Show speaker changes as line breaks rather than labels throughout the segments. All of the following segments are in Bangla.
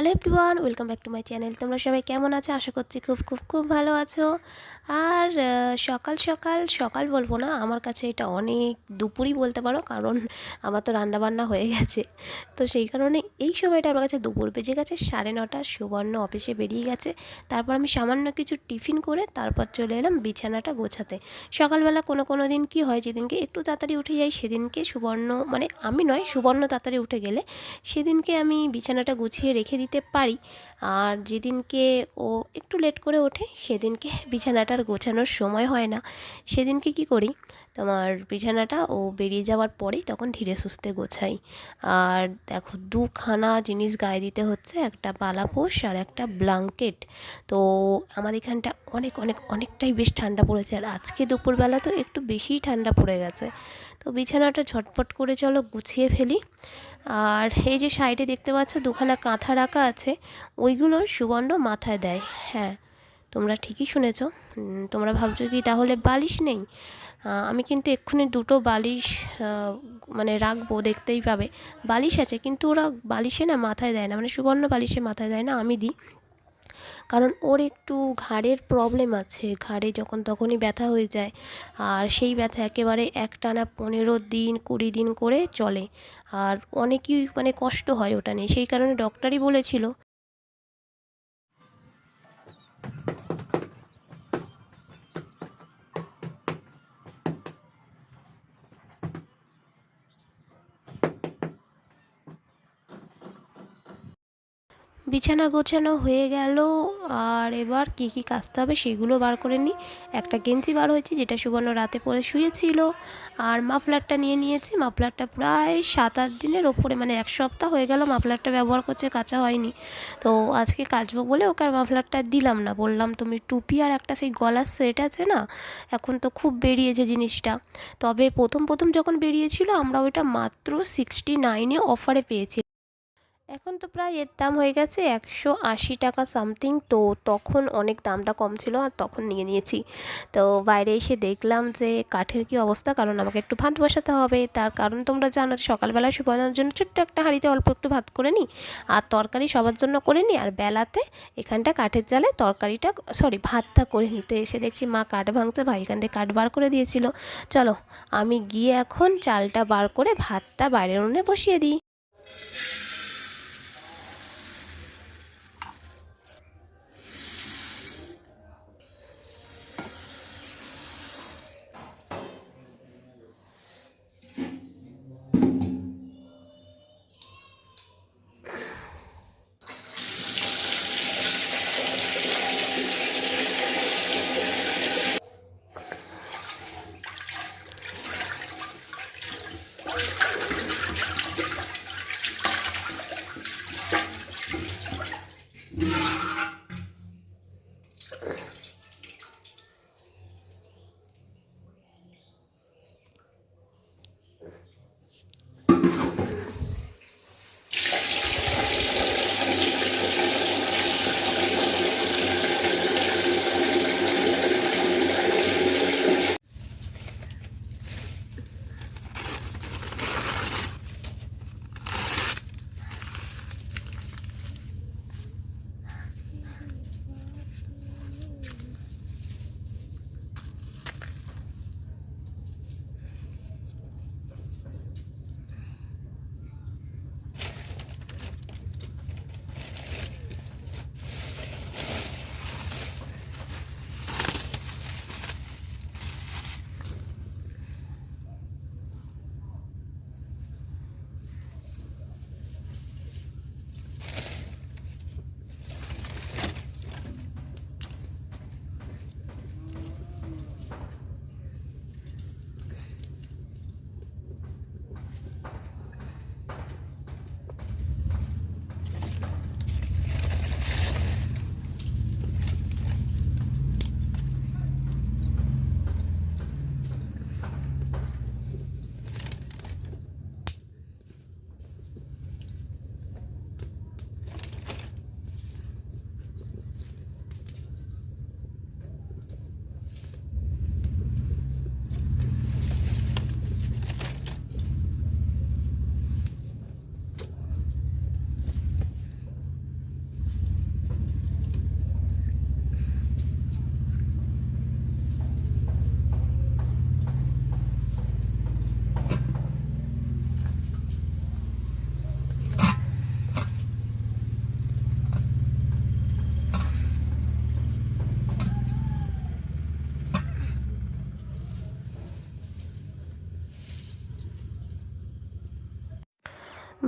Hello everyone, welcome back to my channel. তোমরা সবাই কেমন আছো? আশা করছি খুব খুব খুব ভালো আছো। আর সকাল সকাল সকাল বলব না, আমার কাছে এটা অনেক দুপুরই বলতে পারো, কারণ আমার তো রান্না বান্না হয়ে গেছে। তো সেই কারণে এই সময়টা আমার কাছে দুপুর বেজে গেছে, সাড়ে নটা সুবর্ণ অফিসে বেরিয়ে গেছে। তারপর আমি সামান্য কিছু টিফিন করে তারপর চলে এলাম বিছানাটা গোছাতে। সকালবেলা কোনো কোনো দিন কি হয়, যেদিনকে একটু তাড়াতাড়ি উঠে যাই, সেদিনকে সুবর্ণ মানে আমি নয়, সুবর্ণ তাড়াতাড়ি উঠে গেলে সেদিনকে আমি বিছানাটা গুছিয়ে রেখে দিতে পারি। আর যেদিনকে ও একটু লেট করে ওঠে, সেদিনকে বিছানাটার গোছানোর সময় হয় না। সেদিনকে কি করি, তোমার বিছানাটা ও বেরিয়ে যাওয়ার পরেই তখন ধীরে সুস্থে গোছাই। আর দেখো দুখানা জিনিস গায়ে দিতে হচ্ছে, একটা পালাপোষ আর একটা ব্লাঙ্কেট। তো আমাদের এখানটা অনেক অনেক, অনেকটাই বেশ ঠান্ডা পড়েছে। আর আজকে দুপুরবেলা তো একটু বেশিই ঠান্ডা পড়ে গেছে। তো বিছানাটা ঝটপট করে চলো গুছিয়ে ফেলি। আর এই যে সাইডে দেখতে পাচ্ছ দুখানা কাঁথা রাখা আছে, ওইগুলো সুবর্ণ মাথায় দেয়। হ্যাঁ তোমরা ঠিকই শুনেছ। তোমরা ভাবছ কি তাহলে বালিশ নেই? আমি কিন্তু এক্ষুনি দুটো বালিশ মানে রাখব, দেখতেই পাবে। বালিশ আছে, কিন্তু ওরা বালিশে না মাথায় দেয় না মানে সুবর্ণ বালিশে মাথায় দেয় না, আমি দিই। কারণ ওর একটু ঘাড়ের প্রবলেম আছে, ঘাড়ে যখন তখনই ব্যথা হয়ে যায়। আর সেই ব্যথা একেবারে একটানা পনেরো দিন, কুড়ি দিন করে চলে। আর অনেকই মানে কষ্ট হয় ওটা নিয়ে। সেই কারণে ডক্টরই বলেছিল বিছানা গোছানো হয়ে গেল। আর এবার কি কি কাচতে হবে সেগুলো বার করে নিই। একটা গেঞ্জি বার হয়েছে যেটা সুবর্ণ রাতে পরে শুয়েছিল। আর মাফলারটা নিয়ে নিয়েছি। মাফলারটা প্রায় সাত আট দিনের ওপরে মানে এক সপ্তাহ হয়ে গেল মাফলারটা ব্যবহার করছে, কাঁচা হয়নি। তো আজকে কাচবো বলে ওকে আর মাফলারটা দিলাম না। বললাম, তুমি টুপি আর একটা সেই গলার সেট আছে না? এখন তো খুব বেরিয়েছে জিনিসটা। তবে প্রথম প্রথম যখন বেরিয়েছিল, আমরা ওইটা মাত্র সিক্সটি নাইনে অফারে পেয়েছি। এখন তো প্রায় এর দাম হয়ে গেছে একশো আশি টাকা সামথিং। তো তখন অনেক দামটা কম ছিল আর তখন নিয়ে নিয়েছি। তো বাইরে এসে দেখলাম যে কাঠের কি অবস্থা, কারণ আমাকে একটু ভাত বসাতে হবে। তার কারণ তোমরা জানো সকালবেলা শুকানোর জন্য ছোট্ট একটা হাঁড়িতে অল্প একটু ভাত করে নিই। আর তরকারি সবার জন্য করে নিই। আর বেলাতে এখানটা কাঠের জালে তরকারিটা সরি ভাতটা করে নিতে এসে দেখছি মা কাঠ ভাঙছে, ভাই এখান থেকে কাঠ বার করে দিয়েছিল। চলো আমি গিয়ে এখন চালটা বার করে ভাতটা বাইরের উনুনে বসিয়ে দিই।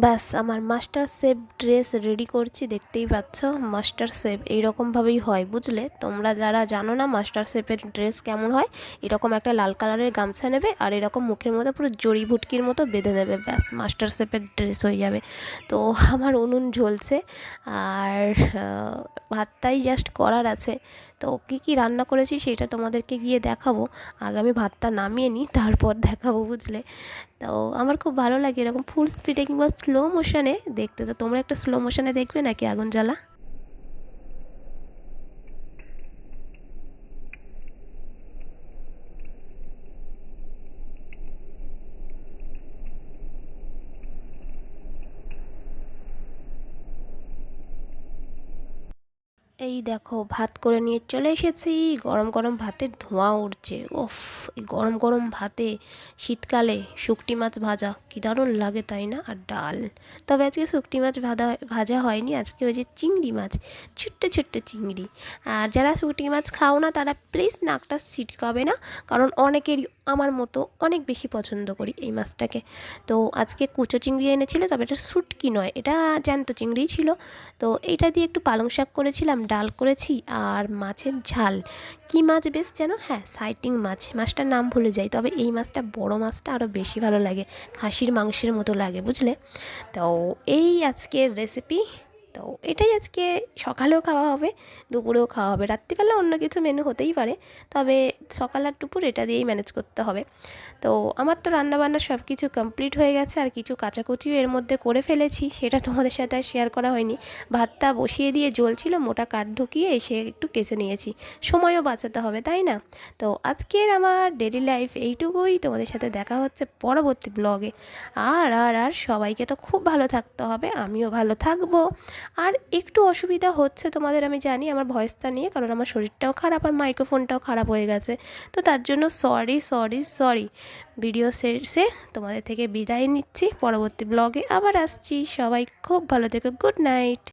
ব্যাস, আমার মাস্টার শেফ ড্রেস রেডি করছি, দেখতেই পাচ্ছ। মাস্টার শেফ এইরকমভাবেই হয়, বুঝলে? তোমরা যারা জানো না মাস্টার শেফের ড্রেস কেমন হয়, এরকম একটা লাল কালারের গামছা নেবে আর এরকম মুখের মধ্যে পুরো জড়ি ভুটকির মতো বেঁধে নেবে ব্যাস মাস্টার শেফের ড্রেস হয়ে যাবে। তো আমার উনুন ঝলছে আর ভাতটাই জাস্ট করার আছে। তো কী কী রান্না করেছি সেটা তোমাদেরকে গিয়ে দেখাবো। আগে আমি ভাতটা নামিয়ে নিই, তারপর দেখাবো বুঝলে। তো আমার খুব ভালো লাগে এরকম ফুল স্পিডে কিংবা স্লো মোশনে দেখতে। তো তোমরা একটা স্লো মোশনে দেখবে নাকি আগুন জ্বালা? এই দেখো, ভাত করে নিয়ে চলে এসেছি। গরম গরম ভাতের ধোঁয়া উঠছে ওফ এই গরম গরম ভাতে শীতকালে শুকটি মাছ ভাজা কী দারুণ লাগে, তাই না? আর ডাল। তবে আজকে শুকটি মাছ ভাজা ভাজা হয়নি, আজকে ওই যে চিংড়ি মাছ, ছোট্ট ছোট্ট চিংড়ি। আর যারা শুকটি মাছ খাও না, তারা প্লিজ নাকটা ছিটকাবে না, কারণ অনেকেরই আমার মতো অনেক বেশি পছন্দ করি এই মাছটাকে। তো আজকে কুচো চিংড়ি এনেছিল, তবে এটা শুটকি নয়, এটা জ্যান্ত চিংড়িই ছিল। তো এইটা দিয়ে একটু পালং শাক করেছিলাম, ডাল করেছি আর মাছের ঝাল। কি মাছ বেশ যেন? হ্যাঁ সাইটিং মাছ, মাছটার নাম ভুলে যাই, তবে এই মাছটা, বড় মাছটা আরও বেশি ভালো লাগে, খাসির মাংসের মতো লাগে, বুঝলে? তো এই আজকের রেসিপি তো এটাই আজকে সকালেও খাওয়া হবে, দুপুরেও খাওয়া হবে। রাত্রিবেলা অন্য কিছু মেনু হতেই পারে, তবে সকাল আর দুপুর এটা দিয়েই ম্যানেজ করতে হবে। তো আমার তো রান্নাবান্না সব কিছু কমপ্লিট হয়ে গেছে, আর কিছু কাচাকুচিও এর মধ্যে করে ফেলেছি, সেটা তোমাদের সাথে আর শেয়ার করা হয়নি। ভাতটা বসিয়ে দিয়ে জ্বলছিল, মোটা কাঠ ঢুকিয়ে এসে একটু কেচে নিয়েছি। সময়ও বাঁচাতে হবে, তাই না? তো আজকের আমার ডেলি লাইফ এইটুকুই, তোমাদের সাথে দেখা হচ্ছে পরবর্তী ব্লগে আর আর আর সবাইকে তো খুব ভালো থাকতে হবে, আমিও ভালো থাকব। আর একটু অসুবিধা হচ্ছে তোমাদের, আমি জানি আমার ভয়েসটা নিয়ে, কারণ আমার শরীরটাও খারাপ আর মাইক্রোফোনটাও খারাপ হয়ে গেছে। তো তার জন্য সরি সরি সরি ভিডিও শেষে তোমাদের থেকে বিদায় নিচ্ছি। পরবর্তী ব্লগে আবার আসছি। সবাই খুব ভালো থেকো। Good night